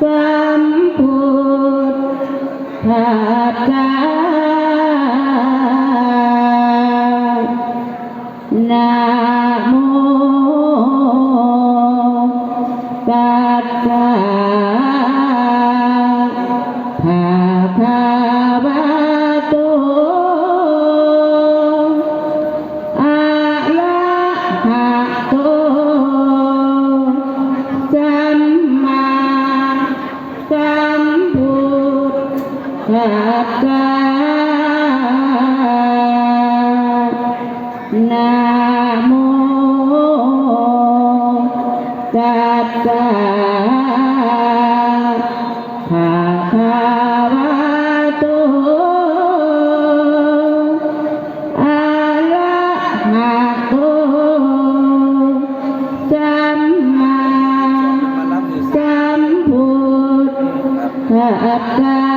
สัมพุทธา พรอัตตา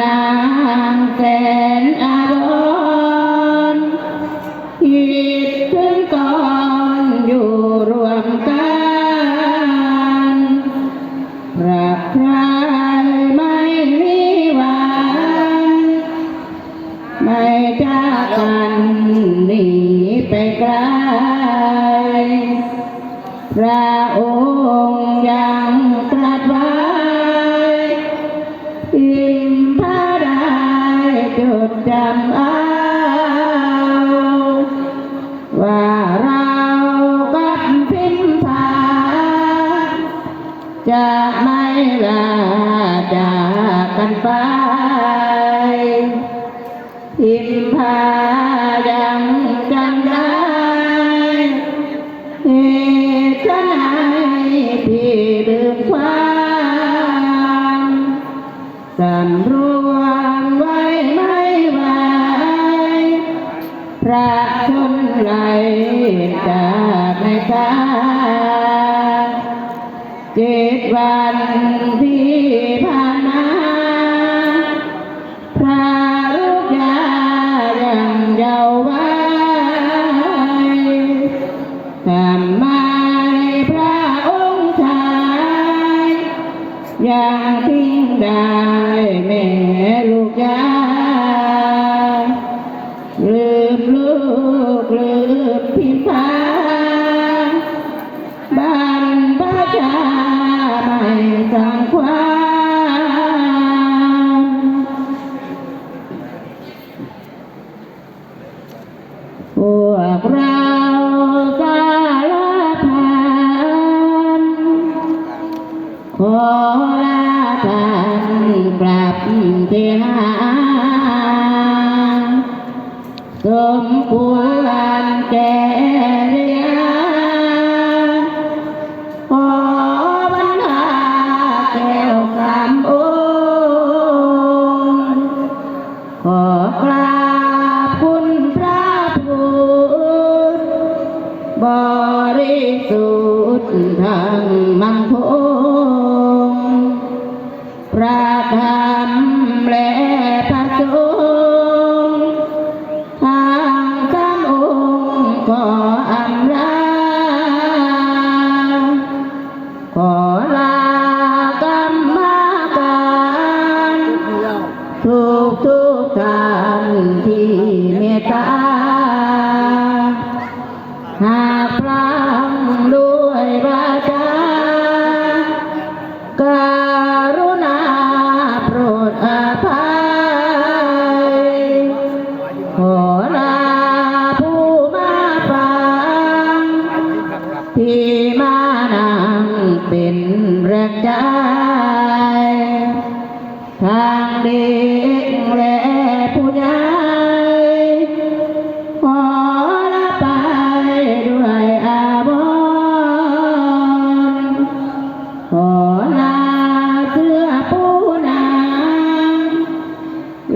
นางแสนอารมณ์คิดถึงก่อนอยู่รวมกันพระพรายไม่มีวันไม่จากกันหนีไปไกลพระองค์ จดจำเอา ว่าเรากับพิมพาจะไม่ลาจากกันไปพิมพายัง พระคุณไหลจากในตาจิตวันที่ผ่านมาพระลูกยายังเยาว์ไว้ทำไมพระองค์ชายยังทิ้งได้แม่ลูกยา สมควร ทุกทุกท่านที่เมตตา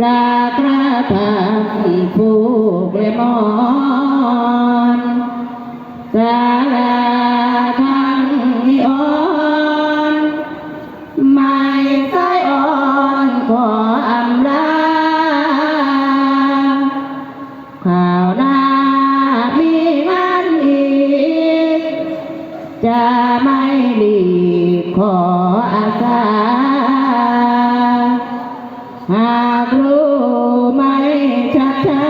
ลากระทำผู้เกลมอน รู้ไม่ชัดช้า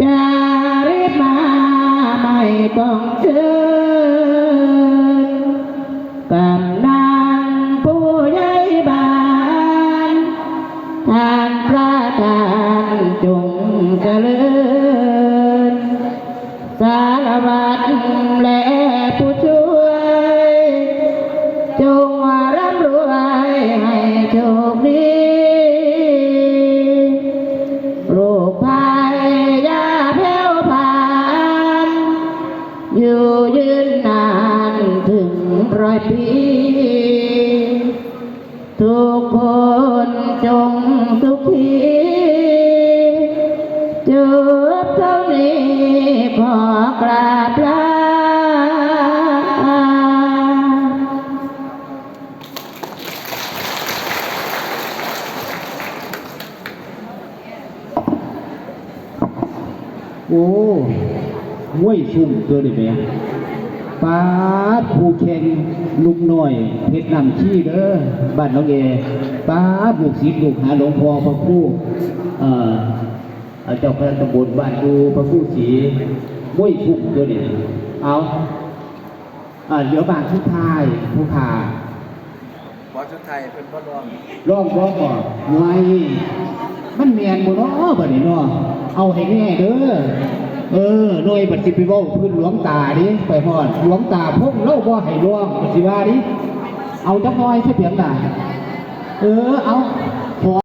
จะรีบมาไม่ต้องเชิญกำนันผู้ใหญ่บ้านท่านพระทานจงเจริญ สุขีจุดเท่านี้ขอกราบลาโอ้ห้วยชุ่มตัวนี่แม่ ป้าดผู้แข่งลูกน้อยเพชรนำขี้เด้อบ้านน้องเอป้าดลูกศิษย์ลูกหาหลวงพ่อพระครู่เอ่อเอ่อเจ้าคณะตำบลบ้านดูพระครู่ศรีห้วยชุ่มตัวนี่เอาอ่าเดี๋ยวบางทุกทายผู้ขาบอชุดไทยเป็นพ่อรองร้องร้องก่อนไว้มันเมียนบ่เนาะบัดนี้เนาะเอาให้แน่เด้อ เออหน่วยบัดสิไปเว้าพื้นหลวงตาดิไปพอดหลวงตาพงเล่าบ่ให้ร่วงบัดสิว่าดิเอาจักหน่อยแค่เพียงน่ะเออเอา